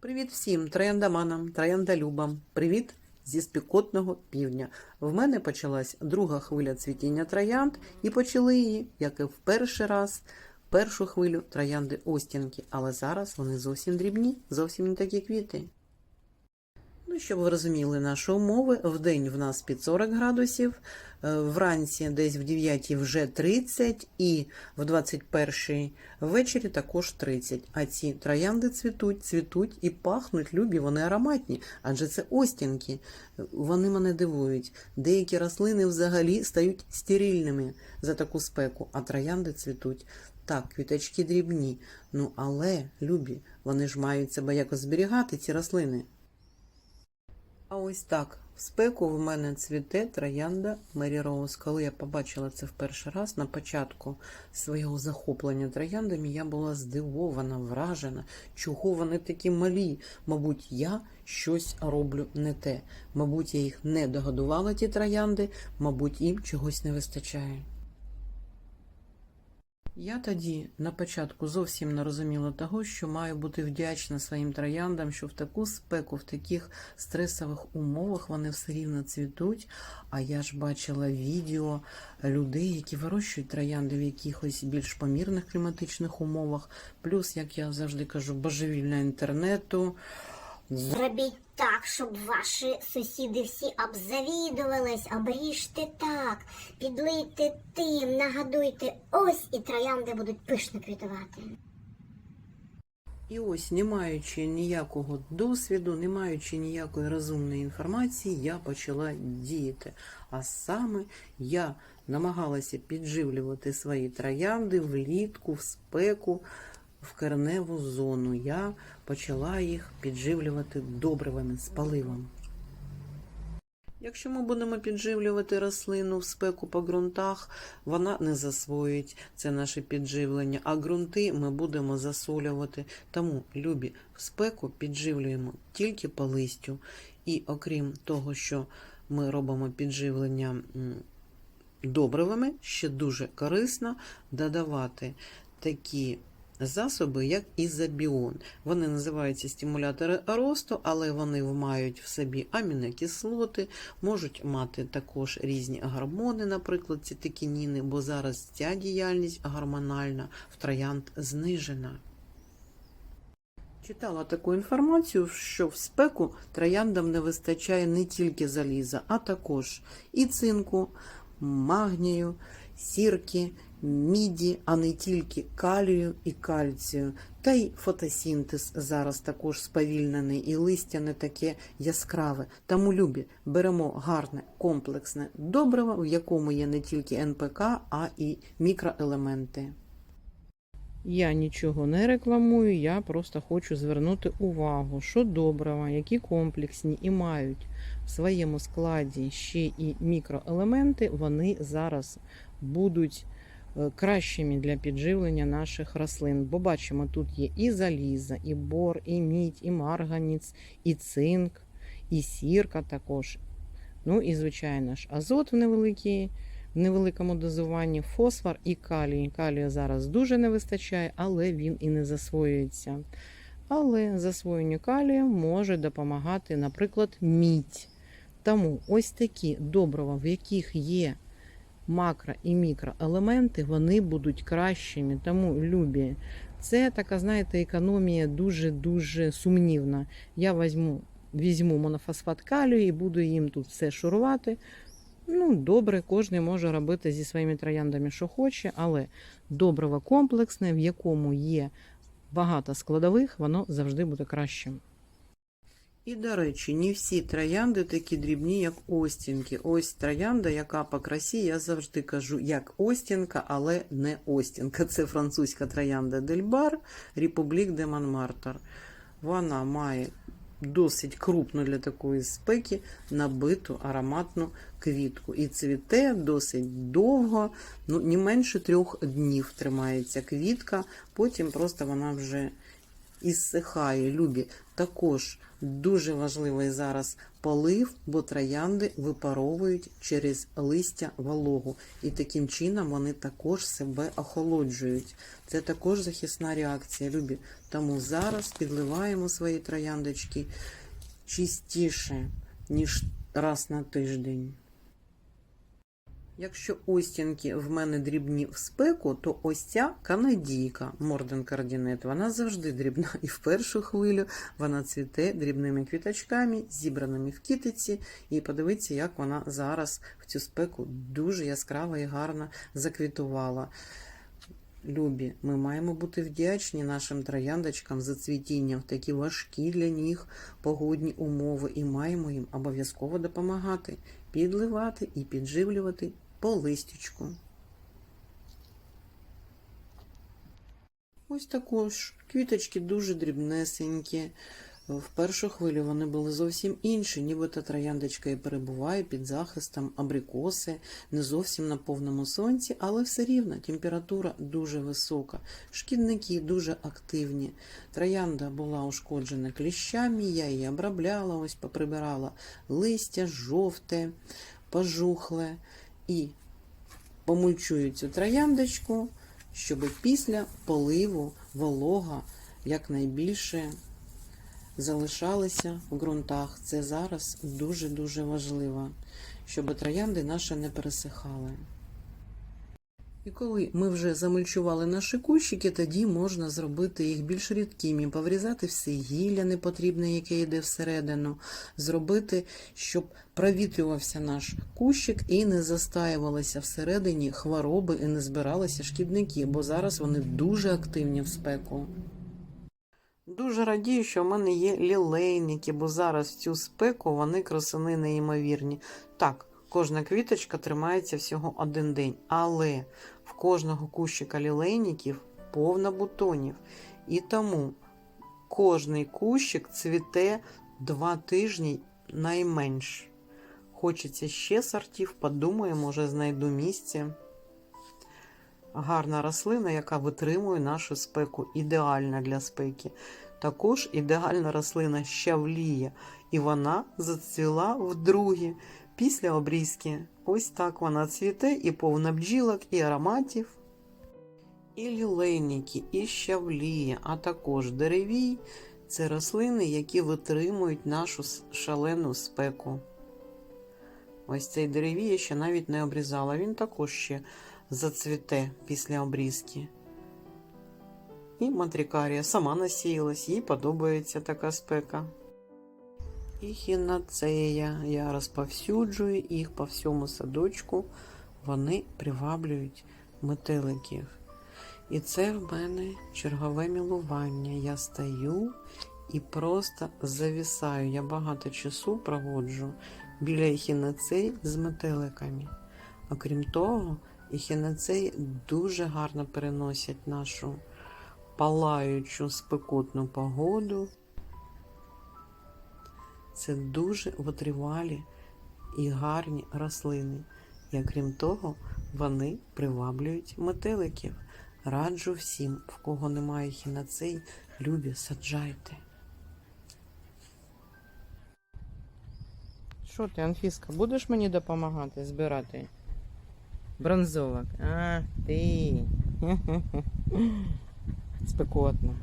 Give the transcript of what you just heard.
Привіт всім трояндаманам, трояндолюбам. Привіт зі спікотного півдня. В мене почалась друга хвиля цвітіння троянд, і почали її, як і в перший раз, першу хвилю троянди Остінки. Але зараз вони зовсім дрібні, зовсім не такі квіти. Щоб ви розуміли наші умови, в день в нас під 40 градусів, е, вранці десь в 9 вже 30 і в 21 ввечері також 30. А ці троянди цвітуть, цвітуть і пахнуть любі, вони ароматні, адже це остінки. Вони мене дивують. Деякі рослини взагалі стають стерильними за таку спеку, а троянди цвітуть. Так, квіточки дрібні, ну але любі, вони ж мають себе якось зберігати, ці рослини. А ось так, в спеку в мене цвіте троянда Мері Роуз. Коли я побачила це в перший раз на початку свого захоплення трояндами, я була здивована, вражена, чого вони такі малі. Мабуть, я щось роблю не те. Мабуть, я їх не догодувала, ті троянди, мабуть, їм чогось не вистачає. Я тоді на початку зовсім не розуміла того, що маю бути вдячна своїм трояндам, що в таку спеку, в таких стресових умовах вони все рівно цвітуть. А я ж бачила відео людей, які вирощують троянди в якихось більш помірних кліматичних умовах. Плюс, як я завжди кажу, божевільна інтернету. Зробіть так, щоб ваші сусіди всі обзавідувались, обріжте так, підлийте тим, нагадуйте, ось і троянди будуть пишно квітувати. І ось, не маючи ніякого досвіду, не маючи ніякої розумної інформації, я почала діяти. А саме я намагалася підживлювати свої троянди влітку, в спеку, в керневу зону. Я почала їх підживлювати добривами з паливом. Якщо ми будемо підживлювати рослину в спеку по ґрунтах, вона не засвоїть це наше підживлення, а ґрунти ми будемо засолювати. Тому, любі, в спеку підживлюємо тільки по листю. І окрім того, що ми робимо підживлення м, добривами, ще дуже корисно додавати такі засоби, як ізобіон. Вони називаються стимулятори росту, але вони мають в собі амінокислоти, можуть мати також різні гормони, наприклад, цитокініни, бо зараз ця діяльність гормональна в троянд знижена. Читала таку інформацію, що в спеку трояндам не вистачає не тільки заліза, а також і цинку, магнію, сірки, міді, а не тільки калію і кальцію. Та й фотосінтез зараз також сповільнений, і листя не таке яскраве. Тому любі, беремо гарне комплексне добриво, в якому є не тільки НПК, а і мікроелементи. Я нічого не рекламую, я просто хочу звернути увагу, що добрива, які комплексні і мають в своєму складі ще і мікроелементи, вони зараз будуть е, кращими для підживлення наших рослин. Бо бачимо, тут є і заліза, і бор, і мідь, і марганіц, і цинк, і сірка також. Ну і, звичайно ж, азот в невеликій в невеликому дозуванні фосфор і калій. Калію зараз дуже не вистачає, але він і не засвоюється. Але засвоєнню калію може допомагати, наприклад, мідь. Тому ось такі добрива, в яких є макро і мікроелементи, вони будуть кращими. Тому любі. Це така, знаєте, економія дуже-дуже сумнівна. Я візьму, візьму монофосфат калію і буду їм тут все шурувати. Ну, добре, кожен може робити зі своїми трояндами, що хоче, але добриво комплексне, в якому є багато складових, воно завжди буде кращим. І, до речі, не всі троянди такі дрібні, як остінки. Ось троянда, яка по красі, я завжди кажу, як остінка, але не остінка. Це французька троянда Дельбар, Републік де Монмартр. Вона має досить крупну для такої спеки набиту ароматну квітку. І цвіте досить довго, ну не менше трьох днів тримається квітка, потім просто вона вже і зсихає. Любі, також дуже важливий зараз полив, бо троянди випаровують через листя вологу. І таким чином вони також себе охолоджують. Це також захисна реакція, любі. Тому зараз підливаємо свої трояндочки чистіше, ніж раз на тиждень. Якщо остінки в мене дрібні в спеку, то ось ця канадійка Морден Кардінет, вона завжди дрібна. І в першу хвилю вона цвіте дрібними квіточками, зібраними в кітиці. І подивіться, як вона зараз в цю спеку дуже яскрава і гарно заквітувала. Любі, ми маємо бути вдячні нашим трояндочкам за цвітіння в такі важкі для них погодні умови і маємо їм обов'язково допомагати, підливати і підживлювати по листячку. Ось також квіточки дуже дрібнесенькі. В першу хвилю вони були зовсім інші, нібито трояндочка і перебуває під захистом абрикоси, не зовсім на повному сонці, але все рівно температура дуже висока. Шкідники дуже активні. Троянда була ушкоджена кліщами, я її обробляла, ось поприбирала листя, жовте, пожухле і помульчую цю трояндочку, щоб після поливу волога якнайбільше залишалися в ґрунтах. Це зараз дуже-дуже важливо, щоб троянди наші не пересихали. І коли ми вже замульчували наші кущики, тоді можна зробити їх більш рідкими, поврізати все гілля непотрібне, яке йде всередину, зробити, щоб провітрювався наш кущик і не застаювалися всередині хвороби і не збиралися шкідники, бо зараз вони дуже активні в спеку. Дуже радію, що в мене є лілейники, бо зараз в цю спеку вони красини неймовірні. Так, кожна квіточка тримається всього один день, але в кожного кущика лілейників повно бутонів. І тому кожний кущик цвіте два тижні найменш. Хочеться ще сортів, подумаю, може знайду місце. Гарна рослина, яка витримує нашу спеку, ідеальна для спеки. Також ідеальна рослина щавлія, і вона зацвіла вдруге після обрізки. Ось так вона цвіте і повна бджілок, і ароматів. І лілейники, і щавлія, а також деревій це рослини, які витримують нашу шалену спеку. Ось цей деревій я ще навіть не обрізала, він також ще зацвіте після обрізки. І матрикарія сама насіялась, їй подобається така спека. І хінацея. Я розповсюджую їх по всьому садочку. Вони приваблюють метеликів. І це в мене чергове мілування. Я стою і просто завісаю. Я багато часу проводжу біля ехінацей з метеликами. Окрім того, ехінацеї дуже гарно переносять нашу палаючу спекотну погоду. Це дуже витривалі і гарні рослини. І окрім того, вони приваблюють метеликів. Раджу всім, в кого немає хінацей, любі, саджайте. Що ти, Анфіска, будеш мені допомагати збирати бронзовок? А, ти. Спекотно.